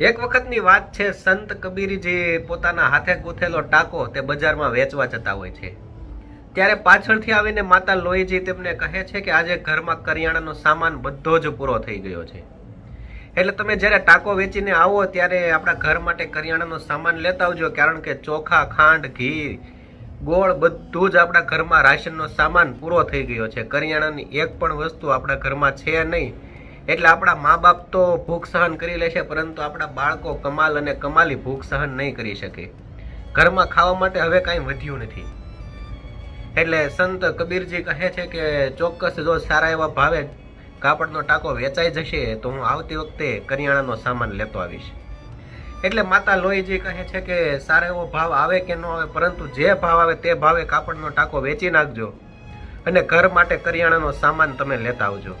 એક વખતની વાત છે, સંત કબીરજી પોતાના હાથે ગૂંથેલો ટાકો તે બજારમાં વેચવા જતા હોય છે. ત્યારે પાછળથી આવીને માતા લોહીજી તેમને કહે છે કે આજે ઘરમાં કરિયાણાનો સામાન બધો જ પૂરો થઈ ગયો છે. એટલે તમે જ્યારે ટાકો વેચીને આવો, ત્યારે આપણા ઘર માટે કરિયાણાનો સામાન લેતા આવજો, કારણ કે ચોખા, ખાંડ, ઘી, ગોળ બધું જ આપણા ઘરમાં રાશનનો સામાન પૂરો થઈ ગયો છે. કરિયાણાની એક પણ વસ્તુ આપણા ઘરમાં છે નહીં. એટલે આપણા મા બાપ તો ભૂખ સહન કરી લે છે, પરંતુ આપણા બાળકો કમાલ અને કમાલી ભૂખ સહન નહીં કરી શકે. ઘરમાં ખાવા માટે હવે કાંઈ વધ્યું નથી. એટલે સંત કબીરજી કહે છે કે, ચોક્કસ જો સારા એવા ભાવે કાપડનો ટાંકો વેચાઈ જશે, તો હું આવતી વખતે કરિયાણાનો સામાન લેતો આવીશ. એટલે માતા લોહીજી કહે છે કે, સારો એવો ભાવ આવે કે ન આવે, પરંતુ જે ભાવ આવે તે ભાવે કાપડનો ટાંકો વેચી નાખજો. અને ઘર માટે કરિયાણાનો સામાન તમે લેતા આવજો.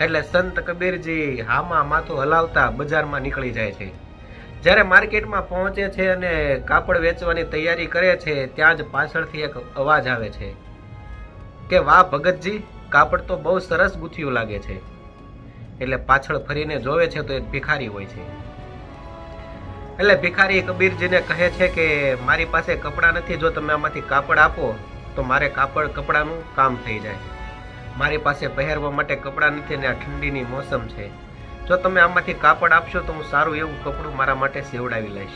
એટલે સંત કબીરજી હામાં માથું હલાવતા બજારમાં નીકળી જાય છે. જ્યારે માર્કેટમાં પહોંચે છે અને કાપડ વેચવાની તૈયારી કરે છે, ત્યાં જ પાછળથી એક અવાજ આવે છે કે, વાહ, ભગતજી, કાપડ તો બહુ સરસ ગૂંથિયું લાગે છે. એટલે પાછળ ફરીને જોવે છે તો એક ભિખારી હોય છે. એટલે ભિખારી કબીરજીને કહે છે કે, મારી પાસે કપડાં નથી, જો તમે આમાંથી કાપડ આપો, તો મારે કાપડ, કપડાનું કામ થઈ જાય. મારી પાસે પહેરવા માટે કપડાં નથી અને આ ઠંડીની મોસમ છે. જો તમે આમાંથી કાપડ આપશો તો હું સારું એવું કપડું મારા માટે સેવડાવી લઈશ.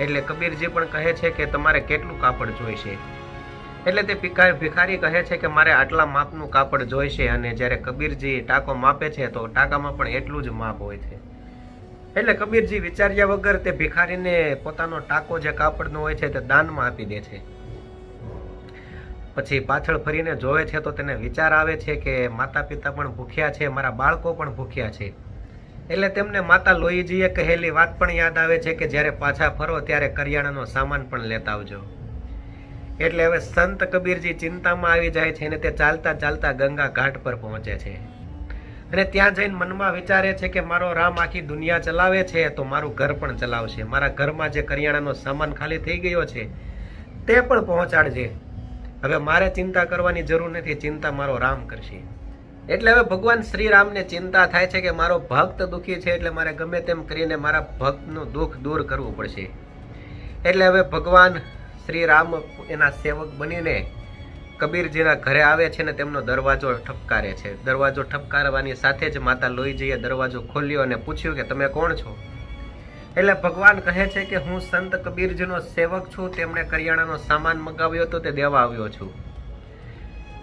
એટલે કબીરજી પણ કહે છે કે તમારે કેટલું કાપડ જોઈશે? એટલે તે ભિખા- ભિખારી કહે છે કે મારે આટલા માપનું કાપડ જોઈશે અને જ્યારે કબીરજી ટાંકો માપે છે તો ટાંકામાં પણ એટલું જ માપ હોય છે. એટલે કબીરજી વિચાર્યા વગર તે ભિખારીને પોતાનો ટાંકો જે કાપડનો હોય છે તે દાનમાં આપી દે છે. પછી પાછળ ફરીને જોવે છે તો તેને વિચાર આવે છે કે માતા પિતા પણ ભૂખ્યા છે, મારા બાળકો પણ ભૂખ્યા છે. એટલે તેમને માતા લોહીજીએ કહેલી વાત પણ યાદ આવે છે કે જ્યારે પાછા ફરો ત્યારે કરિયાણાનો સામાન પણ લેતા આવજો. એટલે હવે સંત કબીરજી ચિંતામાં આવી જાય છે અને તે ચાલતા ચાલતા ગંગા ઘાટ પર પહોંચે છે. અને ત્યાં જઈને મનમાં વિચારે છે કે મારો રામ આખી દુનિયા ચલાવે છે તો મારું ઘર પણ ચલાવશે. મારા ઘરમાં જે કરિયાણાનો સામાન ખાલી થઈ ગયો છે તે પણ પહોંચાડજે. હવે મારે ચિંતા કરવાની જરૂર નથી, ચિંતા મારો રામ કરશે. એટલે હવે ભગવાન શ્રી રામને ચિંતા થાય છે કે મારો ભક્ત દુઃખી છે એટલે મારે ગમે તેમ કરીને મારા ભક્તનું દુઃખ દૂર કરવું પડશે. એટલે હવે ભગવાન શ્રી રામ એના સેવક બનીને કબીરજીના ઘરે આવે છે ને તેમનો દરવાજો ઠપકારે છે. દરવાજો ઠપકારવાની સાથે જ માતા લોહીજીએ દરવાજો ખોલ્યો અને પૂછ્યું કે તમે કોણ છો? એટલે ભગવાન કહે છે કે હું સંત કબીરજીનો સેવક છું, તેમણે કરિયાણાનો સામાન મગાવ્યો હતો, તે દેવા આવ્યો છું.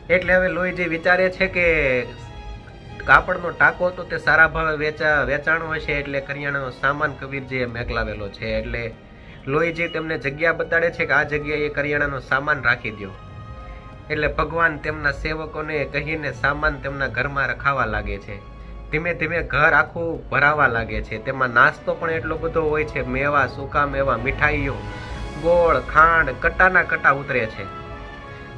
એટલે હવે લોહીજી વિચારે છે કે કાપડનો ટાંકો તો તે સારા ભાવે વેચા, વેચાણો હશે, એટલે કરિયાણાનો સામાન કબીરજીએ મેકલાવેલો છે. એટલે લોહીજી તેમને જગ્યા બતાડે છે કે આ જગ્યાએ કરિયાણાનો સામાન રાખી દો એટલે ભગવાન તેમના સેવકોને કહીને સામાન તેમના ઘરમાં રખાવા લાગે છે. ધીમે ધીમે ઘર આખું ભરાવા લાગે છે. તેમાં નાસ્તો પણ એટલો બધો હોય છે. મેવા, સૂકા મેવા, મીઠાઈઓ, ગોળ, ખાંડ કટાના કટા ઉતરે છે.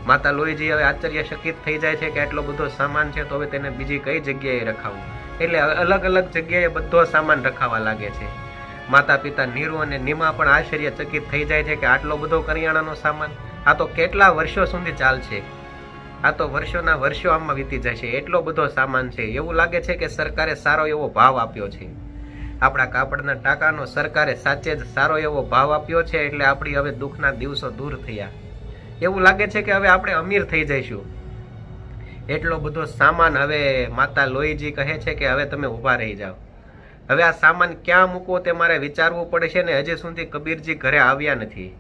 માતા લોહીજી હવે આશ્ચર્યચકિત થઈ જાય છે કે આટલો બધો સામાન છે તો હવે તેને બીજી કઈ જગ્યાએ રખાવું? એટલે અલગ અલગ જગ્યાએ બધો સામાન રખાવા લાગે છે. માતા પિતા નીરુ અને નીમા પણ આશ્ચર્યચકિત થઈ જાય છે કે આટલો બધો કરિયાણાનો સામાન, આ તો કેટલા વર્ષો સુધી ચાલશે? આ તો વર્ષોના વર્ષો આમાં વીતી જાય છે એટલો બધો સામાન છે. એવું લાગે છે કે સરકારે સારો એવો ભાવ આપ્યો છે. આપણા કાપડના ટાંકાનો સરકારે સાચે જ સારો એવો ભાવ આપ્યો છે એટલે આપણી હવે દુઃખના દિવસો દૂર થયા. એવું લાગે છે કે હવે આપણે અમીર થઈ જઈશું. એટલો બધો સામાન હવે માતા લોહીજી કહે છે કે હવે તમે ઊભા રહી જાઓ. હવે આ સામાન ક્યાં મૂકવો તે મારે વિચારવું પડશે ને હજી સુધી કબીરજી ઘરે આવ્યા નથી.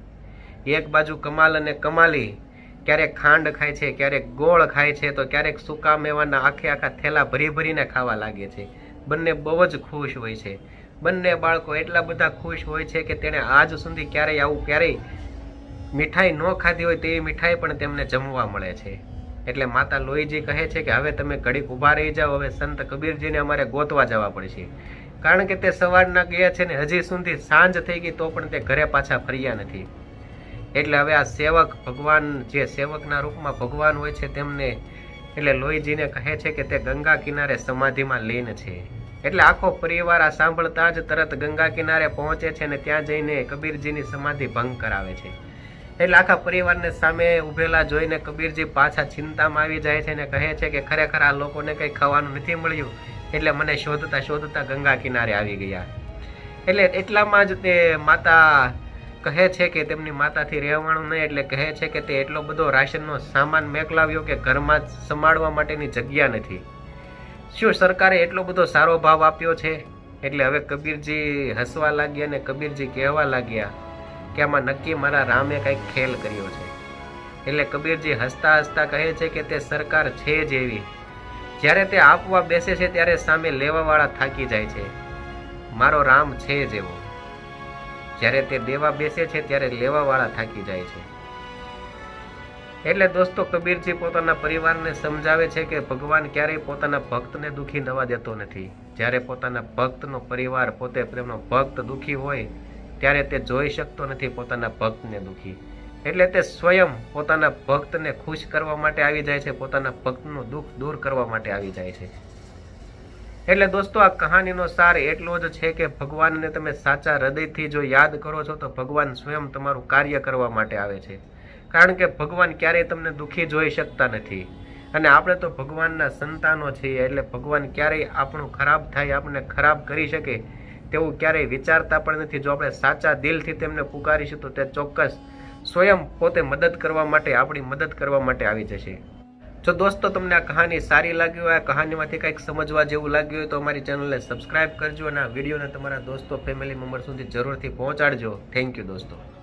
એક બાજુ કમાલ અને કમાલી ક્યારેક ખાંડ ખાય છે, ક્યારેક ગોળ ખાય છે, તો ક્યારેક સૂકા મેવાના આખે આખા થેલા ભરી ભરીને ખાવા લાગે છે. બંને બહુ જ ખુશ હોય છે. બંને બાળકો એટલા બધા ખુશ હોય છે કે તેણે આજ સુધી ક્યારેય આવું ક્યારેય મીઠાઈ ન ખાધી હોય તેવી મીઠાઈ પણ તેમને જમવા મળે છે. એટલે માતા લોહીજી કહે છે કે હવે તમે ઘડીક ઊભા રહી જાઓ, હવે સંત કબીરજીને અમારે ગોતવા જવા પડશે. કારણ કે તે સવારના ગયા છે ને હજી સુધી સાંજ થઈ ગઈ તો પણ તે ઘરે પાછા ફર્યા નથી. એટલે હવે આ સેવક ભગવાન જે સેવકના રૂપમાં ભગવાન હોય છે તેમને, એટલે લોહીજીને કહે છે કે તે ગંગા કિનારે સમાધિમાં લીન છે. એટલે આખો પરિવાર આ સાંભળતા જ તરત ગંગા કિનારે પહોંચે છે અને ત્યાં જઈને કબીરજીની સમાધિ ભંગ કરાવે છે. એટલે આખા પરિવારને સામે ઉભેલા જોઈને કબીરજી પાછા ચિંતામાં આવી જાય છે અને કહે છે કે ખરેખર આ લોકોને કંઈ ખાવાનું નથી મળ્યું, એટલે મને શોધતા શોધતા ગંગા કિનારે આવી ગયા. એટલે એટલામાં જ તે માતા કહે છે કે તેમની માતાથી રહેવાનું નહીં એટલે કહે છે કે તે એટલો બધો રાશનનો સામાન મેકલાવ્યો કે ઘરમાં જ સંભાળવા માટેની જગ્યા નથી. શું સરકારે એટલો બધો સારો ભાવ આપ્યો છે? એટલે હવે કબીરજી હસવા લાગ્યા અને કબીરજી કહેવા લાગ્યા કે આમાં નક્કી મારા રામે કંઈક ખેલ કર્યો છે. એટલે કબીરજી હસતા હસતા કહે છે કે તે સરકાર છે જ એવી. જ્યારે તે આપવા બેસે છે ત્યારે સામે લેવાવાળા થાકી જાય છે. મારો રામ છે જ એવો. જ્યારે તે દેવા બેસે છે ત્યારે લેવાવાળા થાકી જાય છે. એટલે દોસ્તો કબીરજી પોતાના પરિવારને સમજાવે છે કે ભગવાન ક્યારેય પોતાના ભક્તને દુઃખી નવા દેતો નથી. જ્યારે પોતાના ભક્તનો પરિવાર પોતે પ્રેમનો ભક્ત દુઃખી હોય, ત્યારે તે જોઈ શકતો નથી પોતાના ભક્તને દુઃખી. એટલે તે સ્વયં પોતાના ભક્તને ખુશ કરવા માટે આવી જાય છે, પોતાના ભક્તનું દુઃખ દૂર કરવા માટે આવી જાય છે. એટલે દોસ્તો, આ કહાનીનો સાર એટલો જ છે કે ભગવાનને તમે સાચા હૃદયથી જો યાદ કરો છો, તો ભગવાન સ્વયં તમારું કાર્ય કરવા માટે આવે છે. કારણ કે ભગવાન ક્યારેય તમને દુઃખી જોઈ શકતા નથી. અને આપણે તો ભગવાનના સંતાનો છીએ, એટલે ભગવાન ક્યારેય આપણું ખરાબ થાય, આપણને ખરાબ કરી શકે તેવું ક્યારેય વિચારતા પણ નથી. જો આપણે સાચા દિલથી તેમને પુકારીશું, તો તે ચોક્કસ સ્વયં પોતે મદદ કરવા માટે, આપણી મદદ કરવા માટે આવી જશે. જો દોસ્તો તમને આ કહાની સારી લાગી હોય, આ કહાનીમાંથી કંઈક સમજવા જેવું લાગ્યું હોય તો અમારી ચેનલને સબસ્ક્રાઇબ કરજો અને આ વિડીયોને તમારા દોસ્તો ફેમિલી મેમ્બર સુધી જરૂરથી પહોંચાડજો. થેન્ક યુ દોસ્તો.